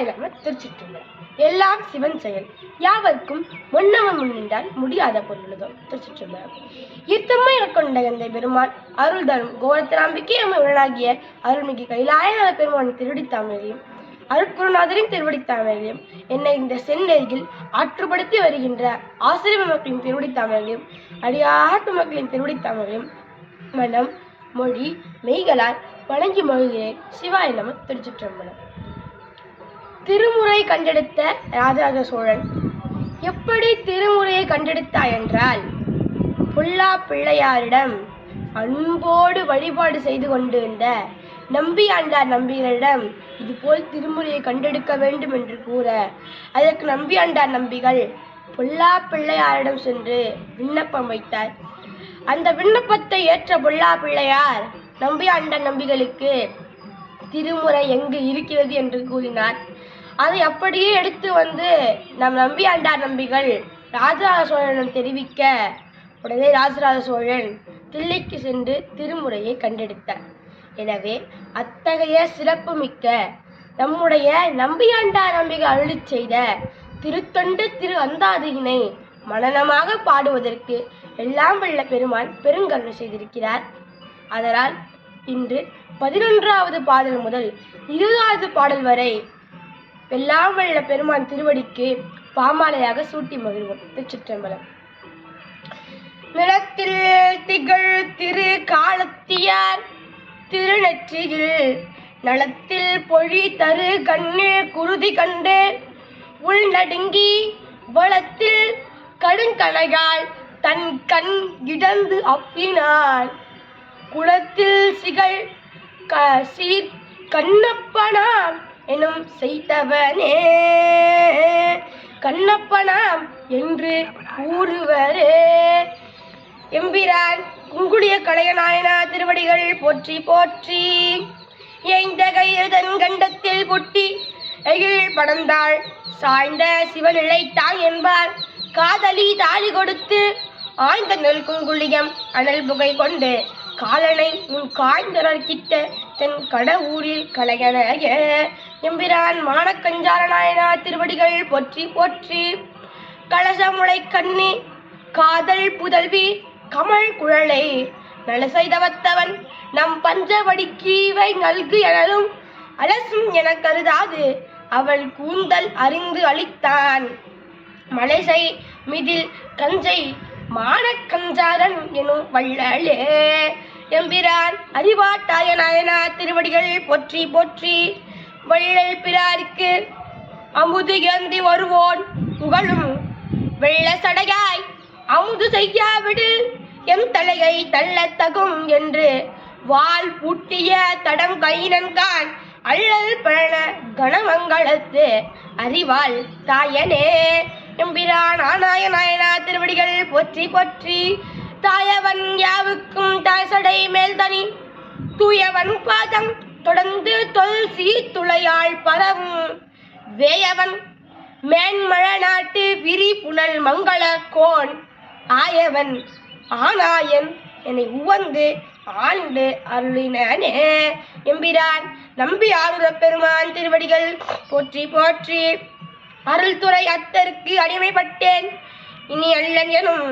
சிவாயிரம திருச்சிற்றம்பலம். எல்லாம் சிவன் செயல். யாவர்க்கும் முன்னவன் முன்னின்றால் முடியாத பொருளுதோ திருச்சிட்டுள்ளார் இத்தம்மை கொண்ட எந்த பெருமான் அருள் தரும் கோரத்திராம்பிக்கை உடனாகிய அருள்மிகு கைலாயநாத பெருமான் திருடி திருடித்தாமரையும் அருட்குருநாதரின் திருவடித்தாமரையும் என்னை இந்த செந்நெறியில் ஆற்றுப்படுத்தி வருகின்ற ஆசிரியர் மக்களின் திருவடித்தாமரையும் அடியாட்டு மக்களின் திருவடித்தாமரையும் மனம் மொழி மெய்களால் வணங்கி மொழிகிறேன் சிவாய நம திருச்சிற்றம்பலம். திருமுறை கண்டெடுத்த ராஜராஜ சோழன். எப்படி திருமுறையை கண்டெடுத்தாய் என்றால் புல்லா பிள்ளையாரிடம் அன்போடு வழிபாடு செய்து கொண்டிருந்த நம்பியாண்டார் நம்பிகளிடம் இதுபோல் திருமுறையை கண்டெடுக்க வேண்டும் என்று கூற அதற்கு நம்பியாண்டார் நம்பிகள் பொல்லா பிள்ளையாரிடம் சென்று விண்ணப்பம் வைத்தார். அந்த விண்ணப்பத்தை ஏற்ற பொல்லா பிள்ளையார் நம்பியாண்டார் நம்பிகளுக்கு திருமுறை எங்கு இருக்கிறது? என்று கூறினார். அதை அப்படியே எடுத்து வந்து நம் நம்பி ஆண்டார் நம்பிகள். ராஜராஜ சோழனிடம் தெரிவிக்க உடனே ராஜராஜ சோழன் தில்லைக்கு சென்று திருமுறையை கண்டெடுத்தார். எனவே அத்தகைய சிறப்புமிக்க நம்முடைய நம்பியாண்டார் நம்பிகள் அருளி செய்த திருத்தொண்டு திரு அந்தாதியினை மனனமாக பாடுவதற்கு எல்லாம் வல்ல பெருமான் பெருங்கருணை செய்திருக்கிறார். அதனால் இன்று பதினொன்றாவது பாடல் முதல் இருபதாவது பாடல் வரை எல்லாம் வல்ல பெருமான் திருவடிக்கு பாமாலையாக சூட்டி மகிழ்வோம். திருச்சிற்றம்பலம். நிலத்தில் திகழ் திரு காலத்தியார் திருநெற்றியில் நலத்தில் பொழி தரு கண்ணில் குருதி கண்டு உள் நடுங்கி வளத்தில் கடுங்கணையால் தன் கண் இடந்து அப்பினார். குளத்தில் சிகழ் க சீர் கண்ணப்பனான் எனும் செய்தவனே. கண்ணப்பனாம் என்று கூறுவரே. எம்பிரான் குங்குளிய கலையநாயனா திருவடிகள் போற்றி போற்றி. எய்ந்த கையதன் கண்டத்தில் கொட்டி எகில் படந்தாள். சாய்ந்த சிவனிழைத்தான் என்பார். காதலி தாலி கொடுத்து ஆய்ந்த நெல் குங்குளியம் அனல் புகை கொண்டு காலனை உன் காய்ந்தனர் கிட்ட கட கடவுரில் கலையனைய எம்பிரான் மானக்கஞ்சார நாயனா திருவடிகள் போற்றி போற்றி. கலசமுளை கண்ணி காதல் புதல்வி கமல் குழலை. நல செய்தவத்தவன் நம் பஞ்சவடி கீவை நல்கு எனதும் அலசும் என கருதாது. அவள் கூந்தல் அறிந்து அளித்தான். மலைசை மிதில் கஞ்சை மானக்கஞ்சாரன் எனும் வள்ளலே. எம்பிரான் அறிவாட்டாய நாயனா திருவடிகள் போற்றி போற்றி. வள்ளல் பிறாருக்கு அமுது ஏந்தி வருவோன் புகழும். வெள்ள சடையாய் அமுது செய்யாவிடு எம் தலையை தள்ள தகும் என்று வாள் பூட்டிய தடம் கைனன்கான் அள்ளல் பழன கணமங்களத்து அறிவாள் தாயனே. எம்பிரான் ஆனாய நாயனா திருவடிகள் போற்றி போற்றி தாயவன் யாவுக்கும் தாய்சடை மேல் தனி தூயவன் பாதம் தொடர்ந்து தொல் சீ துளையாள் பரவும் வேயவன் மேன்மழ நாட்டு விரி புனல் மங்கள கோன். ஆயவன் ஆனாயன் என்னை உவந்து ஆண்டு அருளினே எம்பிரான் நம்பி ஆருர பெருமான் திருவடிகள் போற்றி போற்றி. அருள்துறை அத்தருக்கு அடிமைப்பட்டேன். இனி அல்லன் எனும்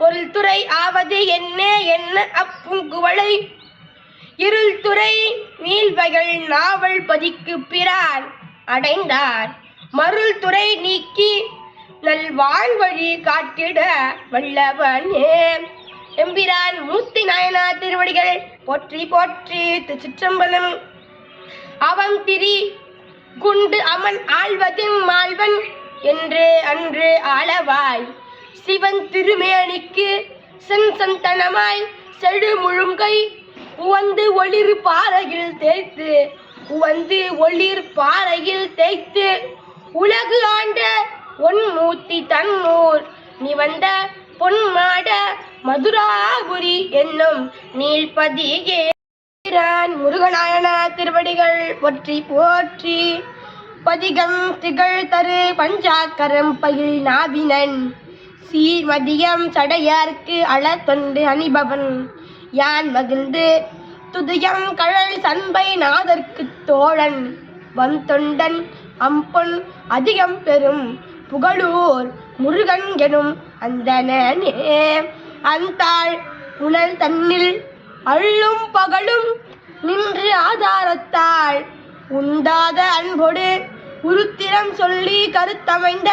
பொருள்துறை ஆவது என்ன என்ன அப்புங்குவளை இருள்துறை நீள்வகள் நாவல் பதிக்கு பிறார் அடைந்தார். மருள் துறை நீக்கி நல் வாழ்வழி காட்டிட வல்லவனே. எம்பிரான் மூர்த்தி நாயனா திருவடிகள் போற்றி போற்றி திருச்சிற்றம்பலம். அவன் திரி குண்டு அவன் ஆழ்வதும் மாழ்வன் என்று அன்று ஆளவாய். சிவன் திருமேனிக்கு சென் சந்தனமாய் செழு முழுங்கை உவந்து ஒளிர் பாறையில் தேய்த்து உவந்து ஒளிர் பாறையில் தேய்த்து உலகு ஆண்ட ஒன் மூர்த்தி தன்னூர் நிவந்த பொன்மாட மதுராபுரி என்னும் நீள்பதியே முருகநாயன திருவடிகள் போற்றி போற்றி. பதிகம் திகழ் தரு பஞ்சாக்கரம் பயில் நாவினன் சீர்மதியம் சடையார்க்கு அள தொண்டு அணிபவன். யான் மகிழ்ந்து? துதியம் கழல் சண்பை நாதற்கு தோழன் வந்தொண்டன் அம்பொன் அதிகம் பெறும் புகழூர் முருகன் எனும் அந்தனே அந்தாள் உணல் தன்னில் அள்ளும் பகலும் நின்று ஆதாரத்தாள் உண்டாத அன்போடு உருத்திரம் சொல்லி கருத்தமைந்த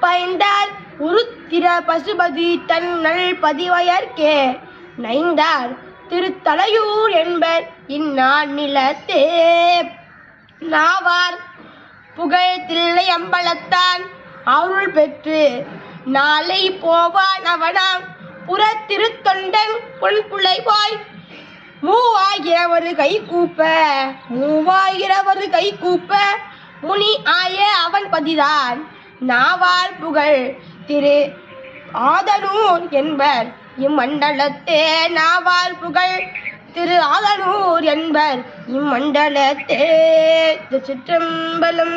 பைந்தார் உருத்திர பசுபதி தன் நல் பதிவயர்க்கே. நைந்தார் திருத்தலையூர் என்பர் இந்நான் நிலத்தே. நாவார் புகழத்தில்லை அம்பலத்தான் அருள் பெற்று நாளை போவான் அவனாம் புறத்திருத்தொண்டன் பொன் புலைவாய் மூவாயிரவரு கை கூப்ப மூவாயிரவரு கை கூப்ப முனி ஆய அவன் பதிதான். நாவார் புகழ் திரு ஆதனூர் என்பர் இம்மண்டலத்தே நாவால் புகழ். திரு ஆதனூர் என்பர் இம்மண்டலத்தே. சிற்றம்பலம்